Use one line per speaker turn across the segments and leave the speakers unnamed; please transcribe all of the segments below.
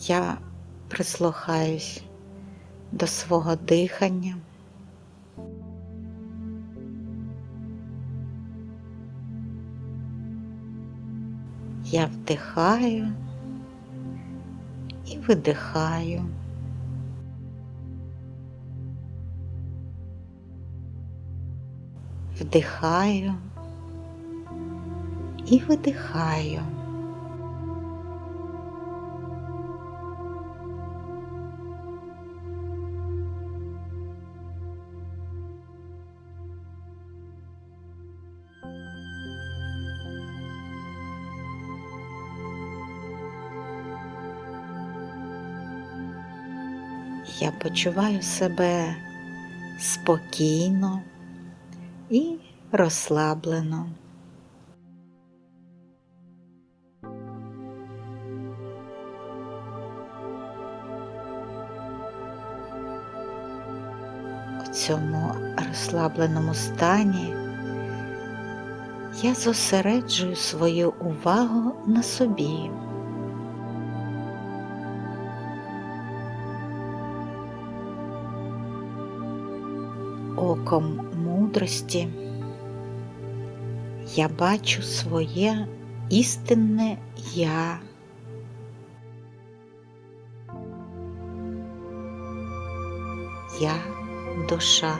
Я прислухаюсь до свого дихання. Я вдихаю і видихаю. Вдихаю і видихаю. Я почуваю себе спокійно і розслаблено. Цьому розслабленому стані я зосереджую свою увагу на собі. Оком мудрості я бачу своє істинне я. Я душа.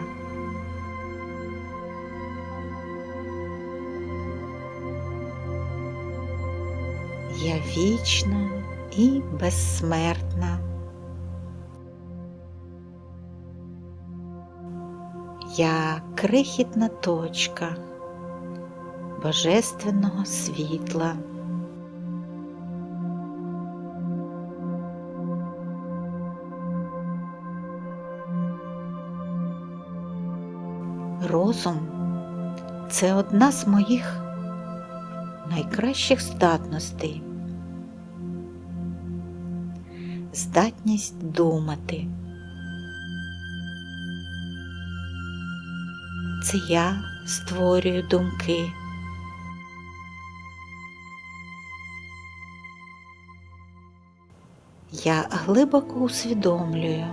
Я вічна і безсмертна. Я крихітна точка божественного світла. Розум це одна з моїх найкращих здатностей. Здатність думати. Це я створюю думки. Я глибоко усвідомлюю,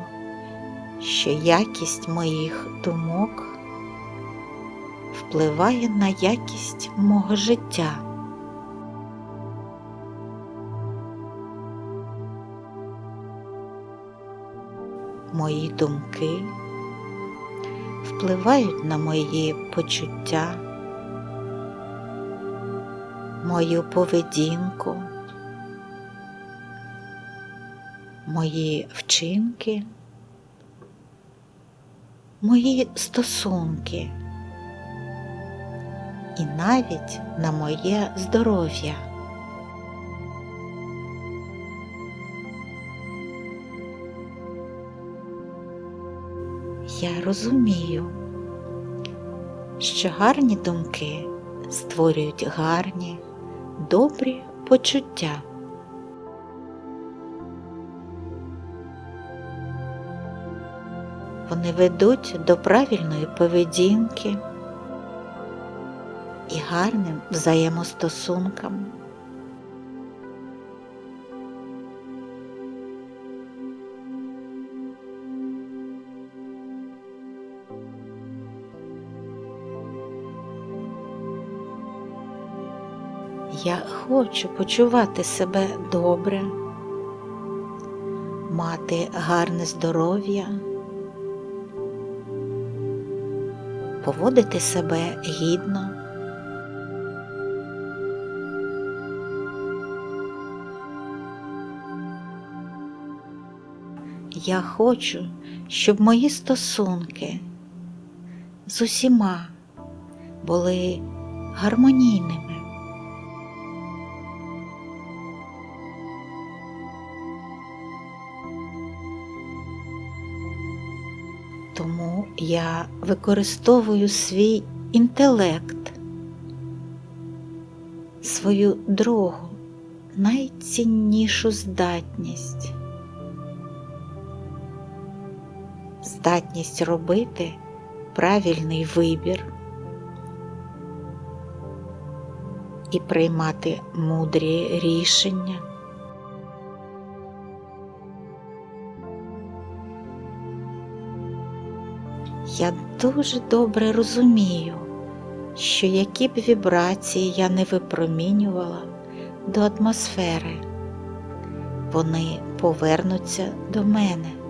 що якість моїх думок впливає на якість мого життя. Мої думки впливають на мої почуття, мою поведінку, мої вчинки, мої стосунки і навіть на моє здоров'я. Я розумію, що гарні думки створюють гарні, добрі почуття. Вони ведуть до правильної поведінки і гарним взаємостосункам. Я хочу почувати себе добре, мати гарне здоров'я, поводити себе гідно. Я хочу, щоб мої стосунки з усіма були гармонійними. Тому я використовую свій інтелект, свою другу, найціннішу здатність. Здатність робити правильний вибір, і приймати мудрі рішення. Я дуже добре розумію, що які б вібрації я не випромінювала до атмосфери, вони повернуться до мене.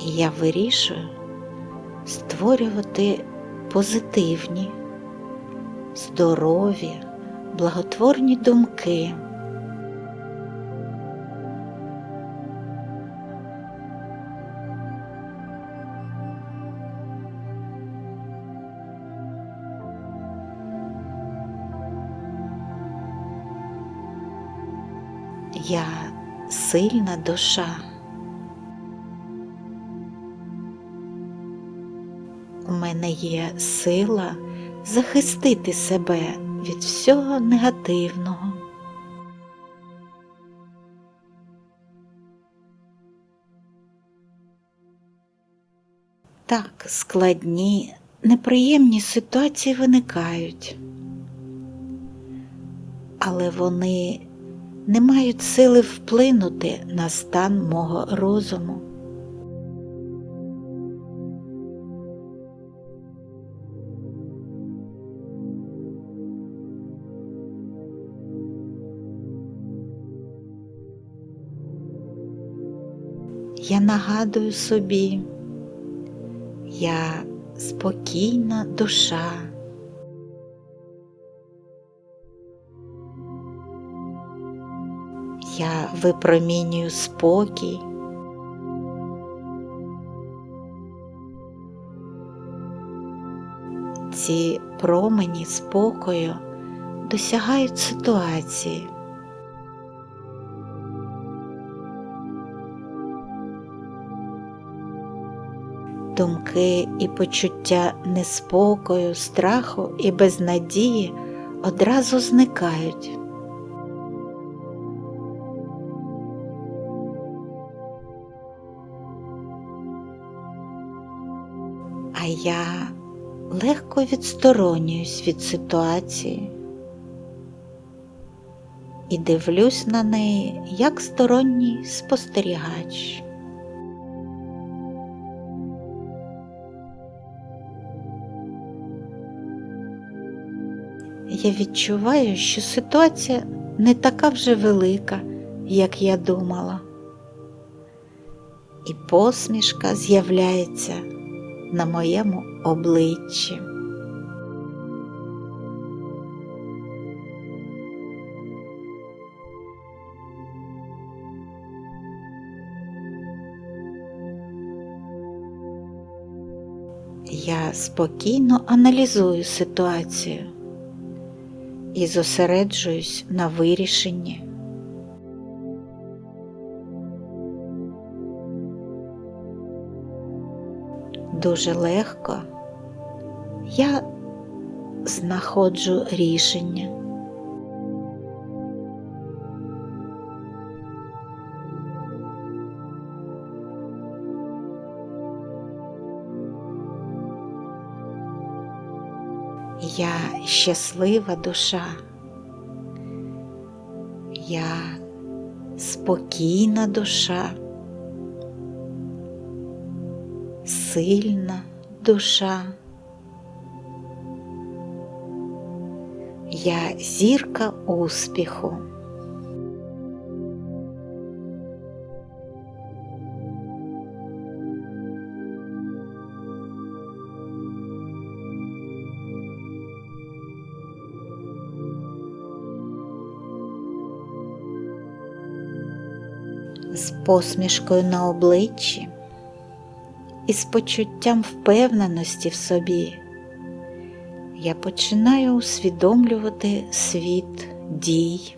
І я вирішую створювати позитивні, здорові, благотворні думки. Я сильна душа. Мене є сила захистити себе від всього негативного. Так, складні, неприємні ситуації виникають, але вони не мають сили вплинути на стан мого розуму. Я нагадую собі, я спокійна душа. Я випромінюю спокій. Ці промені спокою досягають ситуації. Думки і почуття неспокою, страху і безнадії одразу зникають. А я легко відсторонююсь від ситуації і дивлюсь на неї як сторонній спостерігач. Я відчуваю, що ситуація не така вже велика, як я думала, і посмішка з'являється на моєму обличчі. Я спокійно аналізую ситуацію і зосереджуюсь на вирішенні. Дуже легко я знаходжу рішення. Я щаслива душа, я спокійна душа, сильна душа, я зірка успіху. З посмішкою на обличчі і з почуттям впевненості в собі я починаю усвідомлювати світ дій.